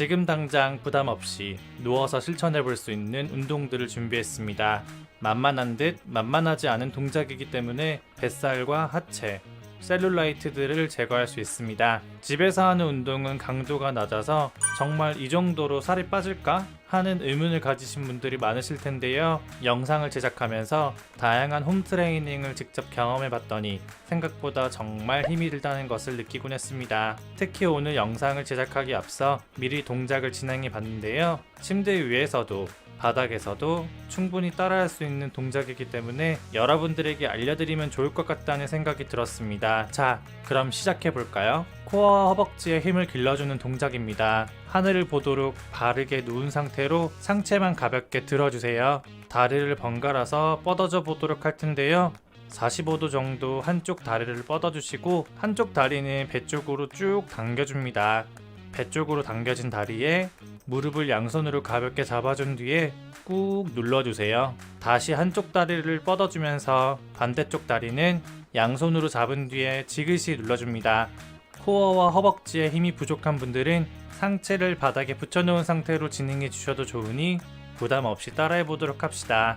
지금 당장 부담 없이 누워서 실천해 볼 수 있는 운동들을 준비했습니다. 만만한 듯 만만하지 않은 동작이기 때문에 뱃살과 하체, 셀룰라이트들을 제거할 수 있습니다. 집에서 하는 운동은 강도가 낮아서 정말 이 정도로 살이 빠질까? 하는 의문을 가지신 분들이 많으실 텐데요. 영상을 제작하면서 다양한 홈 트레이닝을 직접 경험해 봤더니 생각보다 정말 힘이 들다는 것을 느끼곤 했습니다. 특히 오늘 영상을 제작하기 앞서 미리 동작을 진행해 봤는데요. 침대 위에서도 바닥에서도 충분히 따라할 수 있는 동작이기 때문에 여러분들에게 알려드리면 좋을 것 같다는 생각이 들었습니다. 자, 그럼 시작해 볼까요? 코어와 허벅지에 힘을 길러주는 동작입니다. 하늘을 보도록 바르게 누운 상태로 상체만 가볍게 들어주세요. 다리를 번갈아서 뻗어져 보도록 할 텐데요. 45도 정도 한쪽 다리를 뻗어주시고 한쪽 다리는 배 쪽으로 쭉 당겨줍니다. 배 쪽으로 당겨진 다리에 무릎을 양손으로 가볍게 잡아준 뒤에 꾹 눌러주세요. 다시 한쪽 다리를 뻗어주면서 반대쪽 다리는 양손으로 잡은 뒤에 지그시 눌러줍니다. 코어와 허벅지에 힘이 부족한 분들은 상체를 바닥에 붙여놓은 상태로 진행해 주셔도 좋으니 부담 없이 따라해 보도록 합시다.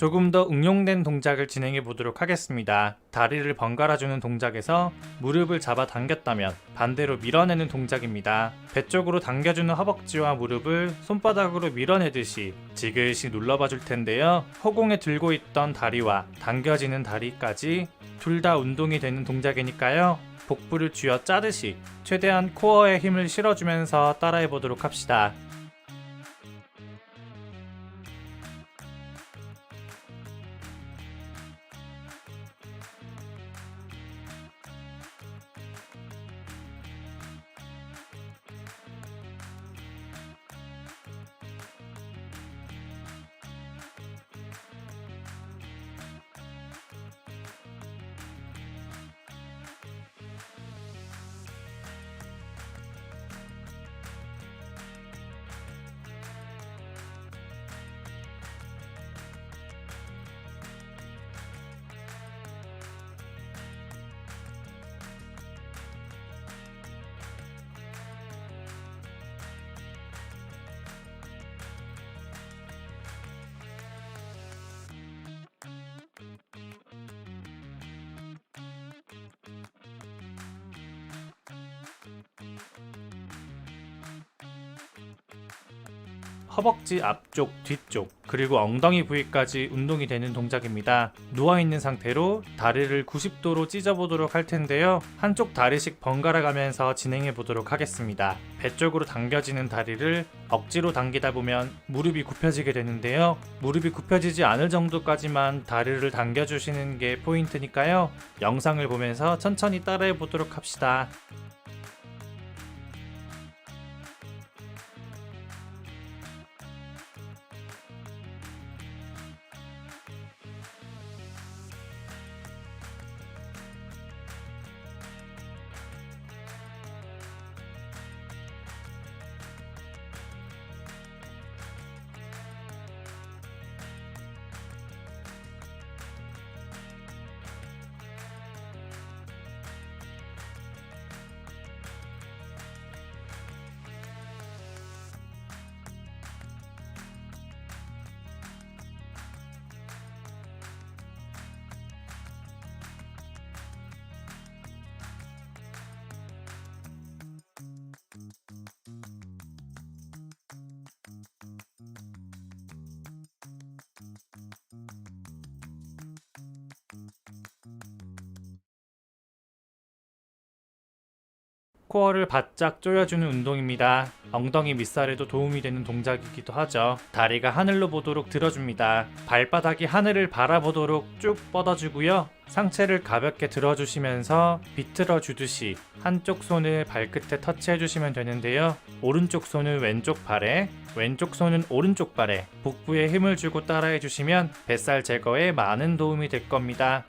조금 더 응용된 동작을 진행해 보도록 하겠습니다. 다리를 번갈아주는 동작에서 무릎을 잡아 당겼다면 반대로 밀어내는 동작입니다. 배 쪽으로 당겨주는 허벅지와 무릎을 손바닥으로 밀어내듯이 지그시 눌러봐 줄 텐데요. 허공에 들고 있던 다리와 당겨지는 다리까지 둘 다 운동이 되는 동작이니까요. 복부를 쥐어 짜듯이 최대한 코어에 힘을 실어주면서 따라해 보도록 합시다. 허벅지 앞쪽, 뒤쪽, 그리고 엉덩이 부위까지 운동이 되는 동작입니다. 누워있는 상태로 다리를 90도로 찢어보도록 할 텐데요. 한쪽 다리씩 번갈아 가면서 진행해 보도록 하겠습니다. 배 쪽으로 당겨지는 다리를 억지로 당기다 보면 무릎이 굽혀지게 되는데요. 무릎이 굽혀지지 않을 정도까지만 다리를 당겨주시는 게 포인트니까요. 영상을 보면서 천천히 따라해 보도록 합시다. 코어를 바짝 조여주는 운동입니다. 엉덩이 밑살에도 도움이 되는 동작이기도 하죠. 다리가 하늘로 보도록 들어줍니다. 발바닥이 하늘을 바라보도록 쭉 뻗어주고요. 상체를 가볍게 들어주시면서 비틀어 주듯이 한쪽 손을 발끝에 터치해 주시면 되는데요. 오른쪽 손은 왼쪽 발에, 왼쪽 손은 오른쪽 발에 복부에 힘을 주고 따라해 주시면 뱃살 제거에 많은 도움이 될 겁니다.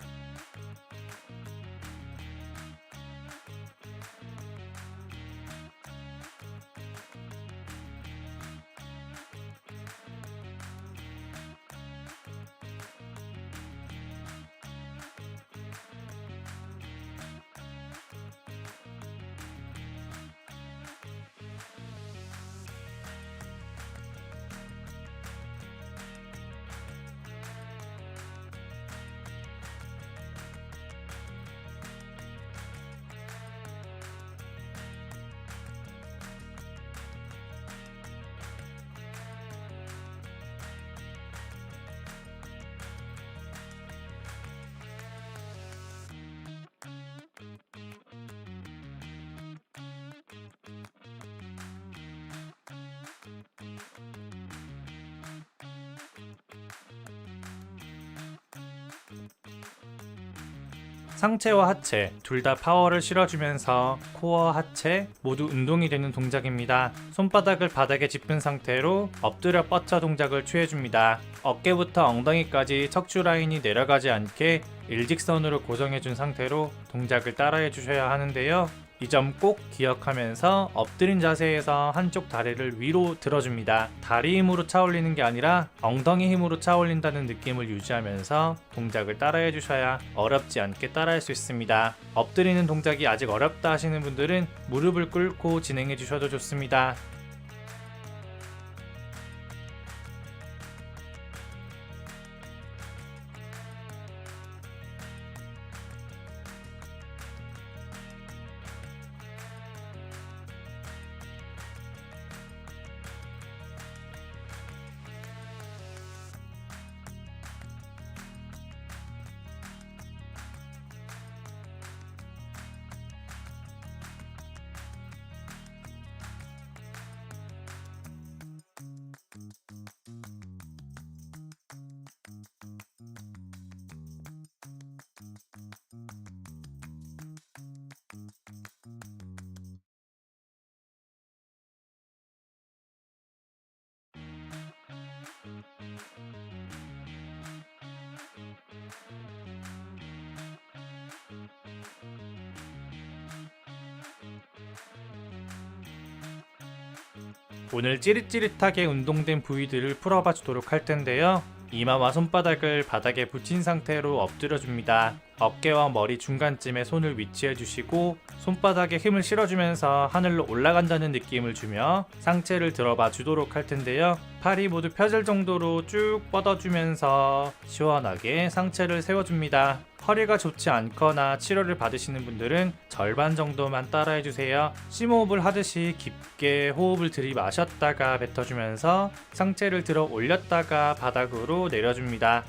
상체와 하체 둘 다 파워를 실어주면서 코어, 하체 모두 운동이 되는 동작입니다. 손바닥을 바닥에 짚은 상태로 엎드려 뻗쳐 동작을 취해줍니다. 어깨부터 엉덩이까지 척추 라인이 내려가지 않게 일직선으로 고정해준 상태로 동작을 따라해 주셔야 하는데요. 이 점 꼭 기억하면서 엎드린 자세에서 한쪽 다리를 위로 들어줍니다. 다리 힘으로 차 올리는 게 아니라 엉덩이 힘으로 차 올린다는 느낌을 유지하면서 동작을 따라해 주셔야 어렵지 않게 따라할 수 있습니다. 엎드리는 동작이 아직 어렵다 하시는 분들은 무릎을 꿇고 진행해 주셔도 좋습니다. 오늘 찌릿찌릿하게 운동된 부위들을 풀어봐 주도록 할 텐데요. 이마와 손바닥을 바닥에 붙인 상태로 엎드려 줍니다. 어깨와 머리 중간쯤에 손을 위치해 주시고 손바닥에 힘을 실어주면서 하늘로 올라간다는 느낌을 주며 상체를 들어봐 주도록 할 텐데요. 팔이 모두 펴질 정도로 쭉 뻗어주면서 시원하게 상체를 세워줍니다. 허리가 좋지 않거나 치료를 받으시는 분들은 절반 정도만 따라해 주세요. 심호흡을 하듯이 깊게 호흡을 들이마셨다가 뱉어주면서 상체를 들어 올렸다가 바닥으로 내려줍니다.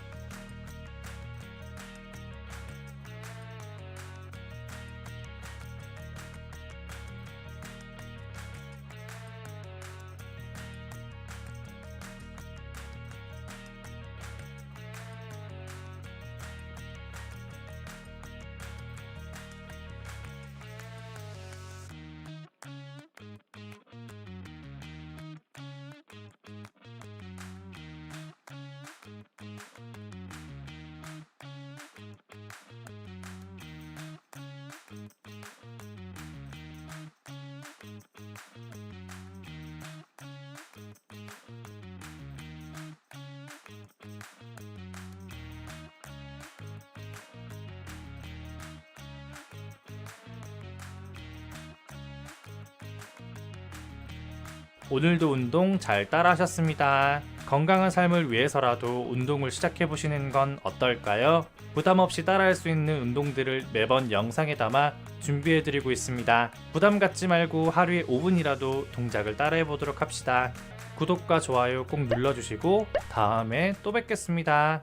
오늘도 운동 잘 따라 하셨습니다. 건강한 삶을 위해서라도 운동을 시작해 보시는 건 어떨까요? 부담 없이 따라할 수 있는 운동들을 매번 영상에 담아 준비해 드리고 있습니다. 부담 갖지 말고 하루에 5분이라도 동작을 따라해 보도록 합시다. 구독과 좋아요 꼭 눌러주시고 다음에 또 뵙겠습니다.